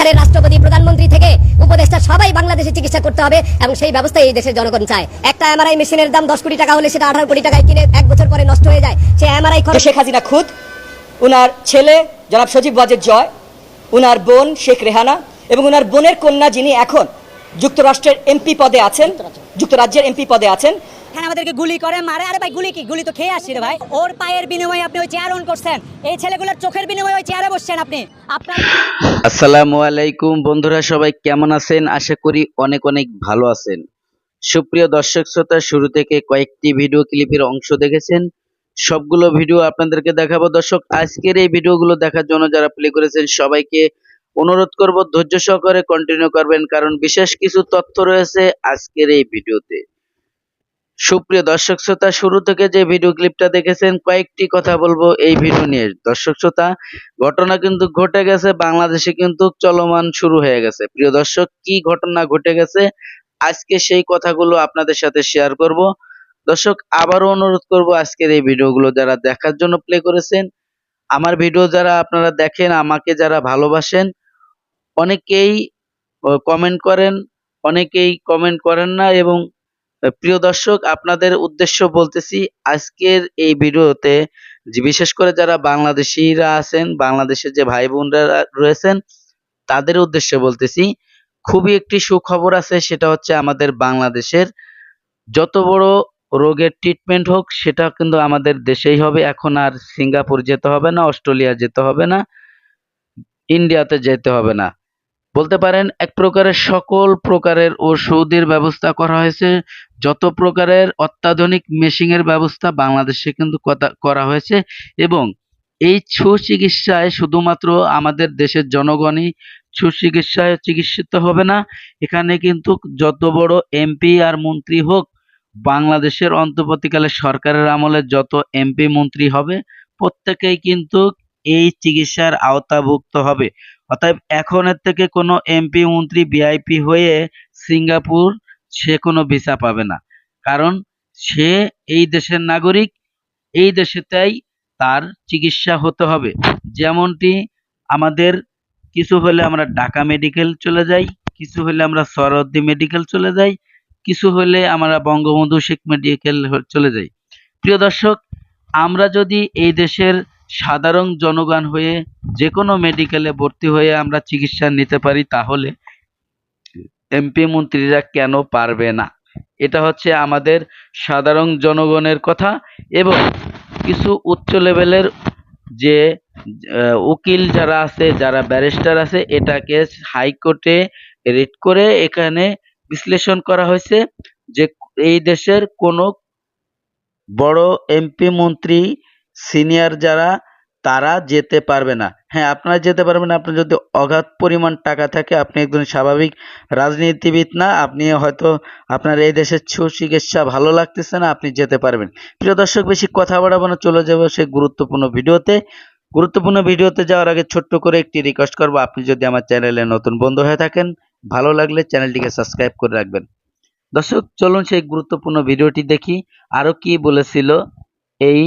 এখানে রাষ্ট্রপতি প্রধানমন্ত্রী থেকে উপদেষ্টা সবাই বাংলাদেশে চিকিৎসা করতে হবে এবং সেই ব্যবস্থা এই দেশের জনগণ চায়। একটা এমআরআই মেশিনের দাম দশ কোটি টাকা হলে সেটা আঠারো কোটি টাকায় কিনে এক বছর পরে নষ্ট হয়ে যায়। সে এমআরআই খরচ শেখ হাসিনা খুদ উনার ছেলে জনাব সজীব ওয়াজেদ জয় উনার বোন শেখ রেহানা এবং উনার বোনের কন্যা যিনি এখন যুক্তরাষ্ট্রের এমপি পদে আছেন যুক্তরাজ্যের এমপি পদে আছেন এখানে আমাদেরকে গুলি করে, মারে। আরে ভাই, গুলি কি? গুলি তো খেয়ে আসছি ভাই। ওর পায়ের বিনিময়ে আপনি ওই চেয়ার অন করছেন। এই ছেলেগুলোর চোখের বিনিময়ে ওই চেয়ারে বসছেন আপনি। আপনার আসসালামু আলাইকুম বন্ধুরা, সবাই কেমন আছেন? আশা করি অনেক অনেক ভালো আছেন। সুপ্রিয় দর্শক শ্রোতা, শুরু থেকে কয়েকটি ভিডিও ক্লিপের অংশ দেখেছেন। সবগুলো ভিডিও আপনাদেরকে দেখাবো। দর্শক, আজকের এই ভিডিওগুলো দেখার জন্য যারা প্লে করেছেন, সবাইকে অনুরোধ করব, ধৈর্য সহকারে কন্টিনিউ করবেন। কারণ বিশেষ কিছু তথ্য রয়েছে আজকের এই ভিডিওতে। সুপ্রিয় দর্শক শ্রোতা, শুরু থেকে যে ভিডিও ক্লিপটা দেখেছেন, কয়েকটি কথা বলব এই ভিডিও নিয়ে। দর্শক শ্রোতা, ঘটনা কিন্তু ঘটে গেছে, বাংলাদেশে কিন্তু চলমান শুরু হয়ে গেছে। প্রিয় দর্শক, কি ঘটনা ঘটে গেছে? আজকে সেই কথাগুলো আপনাদের সাথে শেয়ার করব। দর্শক, আবারও অনুরোধ করব আজকের এই ভিডিওগুলো যারা দেখার জন্য প্লে করেছেন, আমার ভিডিও যারা আপনারা দেখেন, আমাকে যারা ভালোবাসেন, অনেকেই কমেন্ট করেন, অনেকেই কমেন্ট করেন না এবং প্রিয় দর্শক, আপনাদের উদ্দেশ্য বলতেছি, আজকের এই ভিডিওতে বিশেষ করে যারা বাংলাদেশিরা আছেন, বাংলাদেশের যে ভাই বোনরা রয়েছেন, তাদের উদ্দেশ্যে বলতেছি, খুবই একটি সুখবর আছে, সেটা হচ্ছে আমাদের বাংলাদেশের যত বড় রোগের ট্রিটমেন্ট হোক, সেটা কিন্তু আমাদের দেশেই হবে। এখন আর সিঙ্গাপুর যেতে হবে না, অস্ট্রেলিয়া যেতে হবে না, ইন্ডিয়াতে যেতে হবে না। বলতে পারেন, এক প্রকারের সকল প্রকারের ওষুধের ব্যবস্থা করা হয়েছে। যত প্রকারের অত্যাধুনিক মেশিনের ব্যবস্থা বাংলাদেশে কিন্তু করা হয়েছে এবং এই সুচিকিৎসায় শুধুমাত্র আমাদের দেশের জনগণই সুচিকিৎসায় চিকিৎসিত হবে না। এখানে কিন্তু যত বড় এমপি আর মন্ত্রী হোক, বাংলাদেশের অন্তর্বর্তীকালে সরকারের আমলে যত এমপি, মন্ত্রী হবে, প্রত্যেকেই কিন্তু এই চিকিৎসার আওতাভুক্ত হবে। অতএব এখনের থেকে কোনো এমপি মন্ত্রী ভিআইপি হয়ে সিঙ্গাপুর সে কোনো ভিসা পাবে না। কারণ সে এই দেশের নাগরিক, এই দেশেতেই তার চিকিৎসা হতে হবে। যেমনটি আমাদের কিছু হলে আমরা ঢাকা মেডিকেল চলে যাই, কিছু হলে আমরা সরদ্দি মেডিকেল চলে যাই, কিছু হলে আমরা বঙ্গবন্ধু শেখ মেডিকেল চলে যাই। প্রিয় দর্শক, আমরা যদি এই দেশের সাধারণ জনগণ হয়ে যে কোনো মেডিকেলে ভর্তি হয়ে আমরা চিকিৎসা নিতে পারি তাহলে এমপি মন্ত্রীরা কেন পারবে না? এটা হচ্ছে আমাদের সাধারণ জনগণের কথা এবং কিছু উচ্চ লেভেলের যে উকিল যারা আছে, যারা ব্যারিস্টার আছে, এটাকে হাইকোর্টে রিট করে এখানে বিশ্লেষণ করা হয়েছে যে এই দেশের কোনো বড় এমপি মন্ত্রী সিনিয়র যারা, তারা যেতে পারবে না। হ্যাঁ আপনারা যেতে পারবেন আপনার যদি অগাধ পরিমাণ টাকা থাকে, আপনি একজন স্বাভাবিক রাজনীতিবিদ না, আপনি হয়তো আপনার এই দেশের সুচিকিৎসা ভালো লাগতেছে না, আপনি যেতে পারবেন। প্রিয় দর্শক, বেশি কথা বাড়াবো না, চলে যাব সেই গুরুত্বপূর্ণ ভিডিওতে। গুরুত্বপূর্ণ ভিডিওতে যাওয়ার আগে ছোট্ট করে একটি রিকোয়েস্ট করব, আপনি যদি আমার চ্যানেলে নতুন বন্ধু হয়ে থাকেন, ভালো লাগলে চ্যানেলটিকে সাবস্ক্রাইব করে রাখবেন। দর্শক, চলুন সেই গুরুত্বপূর্ণ ভিডিওটি দেখি। আরও কি বলেছিল এই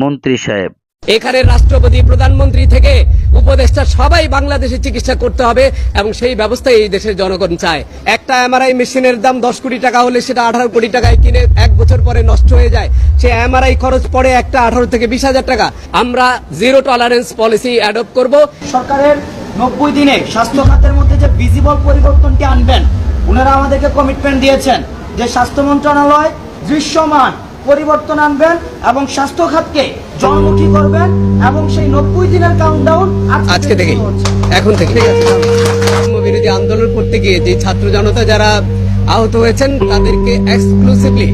মন্ত্রী সাহেব। এখানে রাষ্ট্রপতি, প্রধানমন্ত্রী থেকে উপদেষ্টা সবাই বাংলাদেশে চিকিৎসা করতে হবে এবং সেই ব্যবস্থা এই দেশের জনগণ চায়। একটা এমআরআই মেশিনের দাম দশ কোটি টাকা হলে সেটা আঠারো কোটি টাকায় কিনে এক বছর পরে নষ্ট হয়ে যায়। সে এমআরআই খরচ পড়ে একটা আঠারো থেকে বিশ হাজার টাকা। আমরা জিরো টলারেন্স পলিসি অ্যাডপ্ট করব। সরকারের নব্বই দিনে স্বাস্থ্য খাতের মধ্যে যে ভিজিবল পরিবর্তনটি আনবেন, ওনারা আমাদেরকে কমিটমেন্ট দিয়েছেন যে স্বাস্থ্য মন্ত্রণালয় দৃশ্যমান পরিবর্তন আনবেন এবং স্বাস্থ্য খাতকে জনমুখী করবেন এবং সেই নব্বই দিনের কাউন্টডাউন আজকে থেকে এখন থেকে। বিরোধী আন্দোলন করতে গিয়ে যে ছাত্র জনতা যারা আহত হয়েছেন তাদেরকে এক্সক্লুসিভলি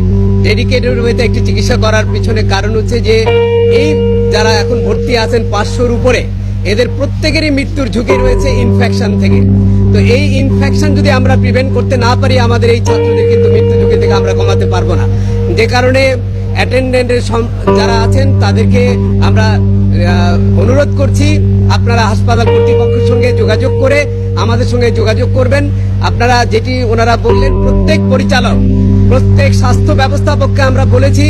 ডেডিকেটেড ওয়েতে একটি চিকিৎসা করার পিছনে কারণ হচ্ছে যে এই যারা এখন ভর্তি আছেন পাঁচশোর উপরে এদের প্রত্যেকেরই মৃত্যুর ঝুঁকি রয়েছে ইনফেকশন থেকে। তো এই ইনফেকশন যদি আমরা প্রিভেন্ট করতে না পারি আমাদের এই ছাত্রদের কিন্তু মৃত্যু ঝুঁকি থেকে আমরা কমাতে পারব না। যে কারণে অ্যাটেন্ডেন্টের যারা আছেন, তাদেরকে আমরা অনুরোধ করছি, আপনারা হাসপাতাল কর্তৃপক্ষের সঙ্গে যোগাযোগ করে আমাদের সঙ্গে যোগাযোগ করবেন। আপনারা যেটি ওনারা বললেন, প্রত্যেক পরিচালক, প্রত্যেক স্বাস্থ্য ব্যবস্থাপককে আমরা বলেছি,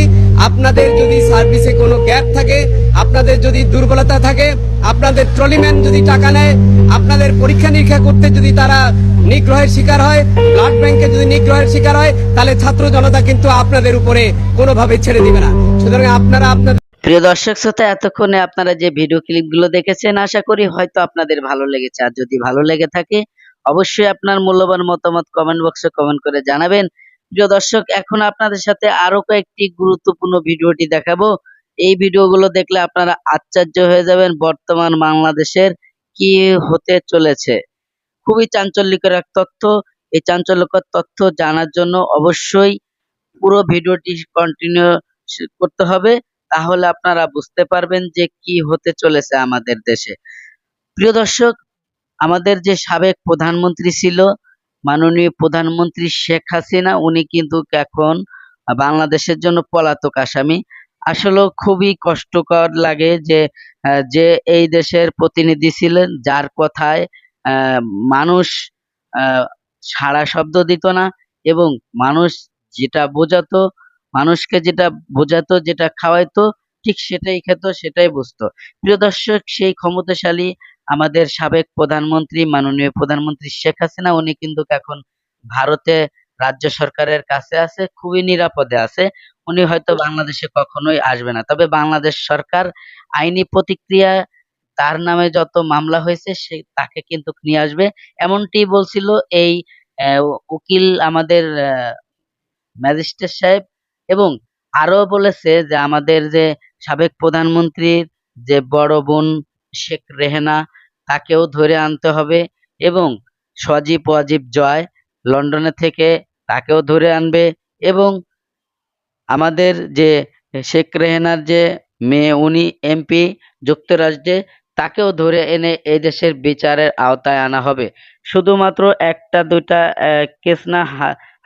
আপনাদের যদি সার্ভিসে কোনো গ্যাপ থাকে, আপনাদের যদি দুর্বলতা থাকে, আপনাদের ট্রলিম্যান যদি টাকা নেয়, আপনাদের পরীক্ষা নিরীক্ষা করতে যদি তারা নিগ্রহের শিকার হয় ব্লাড ব্যাংকে যদি নিগ্রহের শিকার হয়, তাহলে ছাত্র জনতা কিন্তু আপনাদের উপরে কোনোভাবে ছেড়ে দিবে না। সুতরাং আপনারা আপনাদের প্রিয় দর্শক শ্রোতা, এতক্ষণে আপনারা যে ভিডিও ক্লিপগুলো দেখেছেন, আশা করি হয়তো আপনাদের ভালো লেগেছে। আর যদি ভালো লেগে থাকে, অবশ্যই আপনার মূল্যবান মতামত কমেন্ট বক্সে কমেন্ট করে জানাবেন। প্রিয় দর্শক, এখন আপনাদের সাথে আরও কয়েকটি গুরুত্বপূর্ণ ভিডিওটি দেখাবো। এই ভিডিওগুলো দেখলে আপনারা আশ্চর্য হয়ে যাবেন, বর্তমান বাংলাদেশের কি হতে চলেছে। খুবই চাঞ্চল্যকর এক তথ্য। এই চাঞ্চল্যকর তথ্য জানার জন্য অবশ্যই পুরো ভিডিওটি কন্টিনিউ করতে হবে। তাহলে আপনারা বুঝতে পারবেন যে কি হতে চলেছে আমাদের দেশে। প্রিয় দর্শক, আমাদের যে সাবেক প্রধানমন্ত্রী ছিল, মাননীয় প্রধানমন্ত্রী শেখ হাসিনা, উনি কিন্তু এখন বাংলাদেশের জন্য পলাতক আসামি। আসলে খুবই কষ্টকর লাগে যে যে এই দেশের প্রতিনিধি ছিলেন, যার কথায় মানুষ সাড়া শব্দ দিত না এবং মানুষ যেটা বোঝাতো, মানুষকে যেটা বোঝাতো, যেটা খাওয়াইতো, ঠিক সেটাই খেত, সেটাই বুঝতো। প্রিয় দর্শক, সেই ক্ষমতাশালী আমাদের সাবেক প্রধানমন্ত্রী, মাননীয় প্রধানমন্ত্রী শেখ হাসিনা, উনি কিন্তু এখন ভারতে রাজ্য সরকারের কাছে আছে, খুবই নিরাপদে আছে। উনি হয়তো বাংলাদেশে কখনোই আসবে না। তবে বাংলাদেশ সরকার আইনি প্রতিক্রিয়া তার নামে যত মামলা হয়েছে সে তাকে কিন্তু নিয়ে আসবে। এমনটি বলছিল এই উকিল আমাদের ম্যাজিস্ট্রেট সাহেব এবং আরও বলেছে যে আমাদের যে সাবেক প্রধানমন্ত্রীর যে বড় বোন শেখ রেহেনা, তাকেও ধরে আনতে হবে এবং সজীব ওয়াজিব জয় লন্ডনে থেকে তাকেও ধরে আনবে এবং আমাদের যে শেখ রেহেনার যে মেয়ে, উনি এমপি, যুক্তরাষ্ট্রে তাকেও ধরে এনে এই দেশের বিচারের আওতায় আনা হবে। শুধুমাত্র একটা, দুইটা কেস না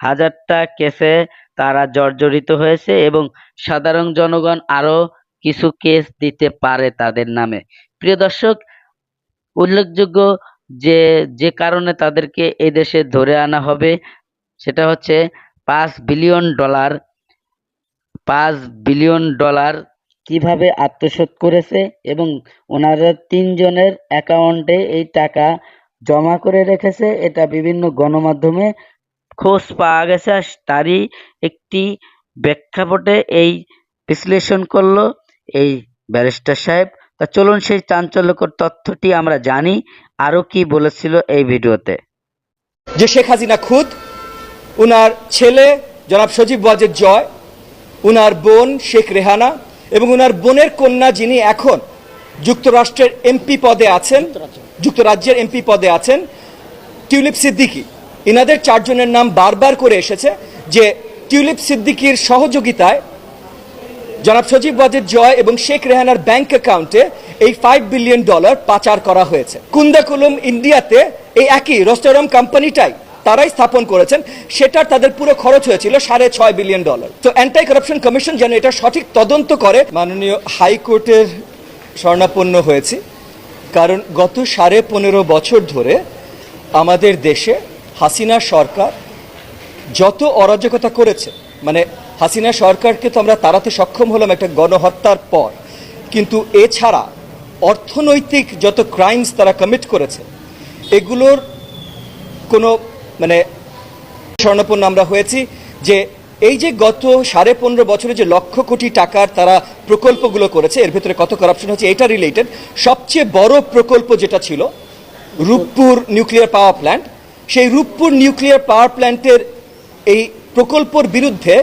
হাজারটা কেসে তারা জর্জরিত হয়েছে এবং সাধারণ জনগণ আরও কিছু কেস দিতে পারে তাদের নামে। প্রিয় দর্শক, উল্লেখযোগ্য যে যে কারণে তাদেরকে এই দেশে ধরে আনা হবে, সেটা হচ্ছে পাঁচ বিলিয়ন ডলার, পাঁচ বিলিয়ন ডলার কীভাবে আত্মসাৎ করেছে এবং ওনারা তিনজনের অ্যাকাউন্টে এই টাকা জমা করে রেখেছে, এটা বিভিন্ন গণমাধ্যমে খোঁজ পাওয়া গেছে। তারই একটি প্রেক্ষাপটে এই বিশ্লেষণ করল এই ব্যারিস্টার সাহেব। তা চলুন সেই চাঞ্চল্যকর তথ্যটি আমরা জানি আরও কি বলেছিল এই ভিডিওতে। যে শেখ হাসিনা খুদ, উনার ছেলে জনাব সজীব ওয়াজেদ জয়, উনার বোন শেখ রেহানা এবং ওনার বোনের কন্যা যিনি এখন যুক্তরাষ্ট্রের এমপি পদে আছেন, যুক্তরাজ্যের এমপি পদে আছেন, টিউলিপ সিদ্দিকী। ইনাদের চারজনের নাম বারবার করে এসেছে যে টিউলিপ সিদ্দিকির সহযোগিতায় জনাব সজীব ওয়াজেদ জয় এবং শেখ রেহানার ব্যাংক অ্যাকাউন্টে এই ফাইভ বিলিয়ন ডলার পাচার করা হয়েছে। কুন্দাকুলুম ইন্ডিয়াতে এই একই রোস্টারম কোম্পানিটাই তারাই স্থাপন করেছেন, সেটার তাদের পুরো খরচ হয়েছিল সাড়ে ছয় বিলিয়ন ডলার। তো অ্যান্টাই কারাপশন কমিশন যেন এটা সঠিক তদন্ত করে, মাননীয় হাইকোর্টের স্বর্ণাপন্ন হয়েছে। কারণ গত সাড়ে পনেরো বছর ধরে আমাদের দেশে হাসিনা সরকার যত অরাজকতা করেছে মানে হাসিনা সরকারকে তো আমরা তাড়াতে সক্ষম হলাম একটা গণহত্যার পর, কিন্তু এছাড়া অর্থনৈতিক যত ক্রাইমস তারা কমিট করেছে, এগুলোর কোনো মানে স্বর্ণপন্ন আমরা হয়েছি যে এই যে গত সাড়ে পনেরো বছরে যে লক্ষ কোটি টাকার তারা প্রকল্পগুলো করেছে, এর ভেতরে কত কারাপশন হচ্ছে এটা রিলেটেড সবচেয়ে বড় প্রকল্প যেটা ছিল, রূপপুর নিউক্লিয়ার পাওয়ার প্ল্যান্ট সেই রূপপুর নিউক্লিয়ার পাওয়ার প্ল্যান্টের এই প্রকল্পর বিরুদ্ধে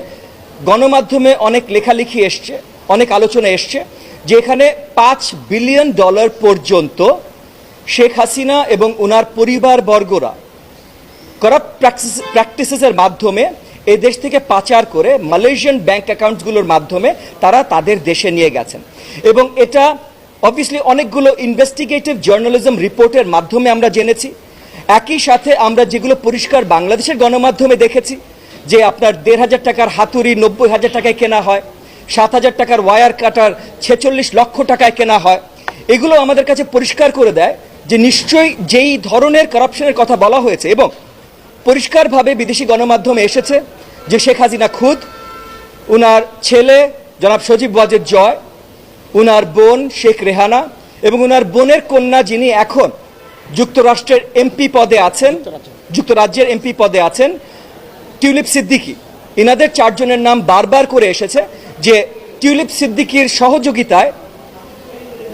গণমাধ্যমে অনেক লেখালেখি এসছে, অনেক আলোচনা এসছে যে এখানে পাঁচ বিলিয়ন ডলার পর্যন্ত শেখ হাসিনা এবং ওনার পরিবার বর্গরা করাপ্ট প্র্যাকটিসেসের মাধ্যমে এই দেশ থেকে পাচার করে মালয়েশিয়ান ব্যাংক অ্যাকাউন্টসগুলোর মাধ্যমে তারা তাদের দেশে নিয়ে গেছেন। এবং এটা অবভিয়াসলি অনেকগুলো ইনভেস্টিগেটিভ জার্নালিজম রিপোর্টের মাধ্যমে আমরা জেনেছি। একই সাথে আমরা যেগুলো পরিষ্কার বাংলাদেশের গণমাধ্যমে দেখেছি, যে আপনার দেড় হাজার টাকার হাতুড়ি নব্বই হাজার টাকায় কেনা হয়, সাত হাজার টাকার ওয়ার কাটার ছেচল্লিশ লক্ষ টাকায় কেনা হয়, এগুলো আমাদের কাছে পরিষ্কার করে দেয় যে নিশ্চয়ই যেই ধরনের করাপশনের কথা বলা হয়েছে এবং পরিষ্কারভাবে বিদেশি গণমাধ্যমে এসেছে যে শেখ হাসিনা খুদ উনার ছেলে জনাব সজীব ওয়াজেদ জয় উনার বোন শেখ রেহানা এবং উনার বোনের কন্যা যিনি এখন যুক্তরাষ্ট্রের এমপি পদে আছেন যুক্তরাজ্যের এমপি পদে আছেন টিউলিপ সিদ্দিকী। ইনাদের চারজনের নাম বারবার করে এসেছে যে টিউলিপ সিদ্দিকির সহযোগিতায়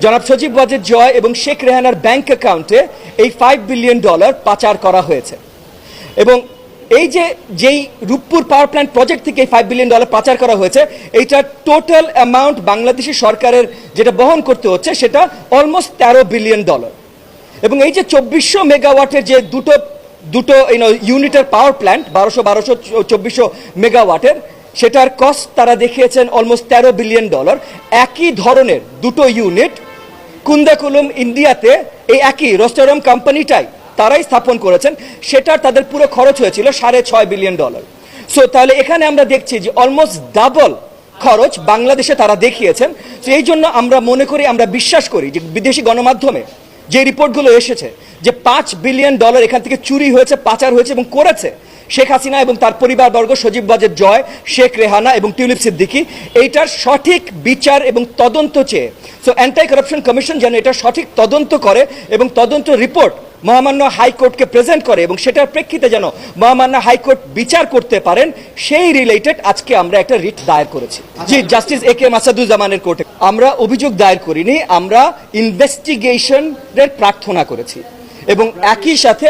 জনাব সজীব ওয়াজেদ জয় এবং শেখ রেহানার ব্যাংক অ্যাকাউন্টে এই ফাইভ বিলিয়ন ডলার পাচার করা হয়েছে। এবং এই যে, যেই রূপপুর পাওয়ার প্ল্যান্ট প্রজেক্ট থেকে ফাইভ বিলিয়ন ডলার পাচার করা হয়েছে, এইটার টোটাল অ্যামাউন্ট বাংলাদেশি সরকারের যেটা বহন করতে হচ্ছে, সেটা অলমোস্ট তেরো বিলিয়ন ডলার এবং এই যে চব্বিশশো মেগাওয়াটের যে দুটো দুটো ইউনিটের পাওয়ার প্ল্যান্ট বারোশো বারোশো, চব্বিশশো মেগাওয়াটের, সেটার কস্ট তারা দেখিয়েছেন অলমোস্ট তেরো বিলিয়ন ডলার একই ধরনের দুটো ইউনিট কুন্দাকুলুম ইন্ডিয়াতে এই একই রোস্টারম কোম্পানিটাই তারাই স্থাপন করেছেন, সেটার তাদের পুরো খরচ হয়েছিল সাড়ে ছয় বিলিয়ন ডলার সো তাহলে এখানে আমরা দেখছি যে অলমোস্ট ডাবল খরচ বাংলাদেশে তারা দেখিয়েছেন। তো এই জন্য আমরা মনে করি, আমরা বিশ্বাস করি যে বিদেশি গণমাধ্যমে যে রিপোর্টগুলো এসেছে যে পাঁচ বিলিয়ন ডলার এখান থেকে চুরি হয়েছে, পাচার হয়েছে এবং করেছে শেখ হাসিনা এবং তার পরিবারবর্গ সজীব বাজের জয়, শেখ রেহানা এবং টিউলিপ সিদ্দিকি, এইটার সঠিক বিচার এবং তদন্ত চেয়ে। সো অ্যান্টাই কারাপশন কমিশন যেন এটা সঠিক তদন্ত করে এবং তদন্ত রিপোর্ট মহামান্য হাইকোর্টকে প্রেজেন্ট করে এবং সেটার প্রেক্ষিতে যেন মহামান্য হাইকোর্ট বিচার করতে পারেন, সেই রিলেটেড আজকে আমরা একটা রিট দায়ের করেছি। জি জাস্টিস এ কে মাসাদুজ্জামানের কোর্টে আমরা অভিযোগ দায়ের করিনি, আমরা ইনভেস্টিগেশনের প্রার্থনা করেছি। এবং একই সাথে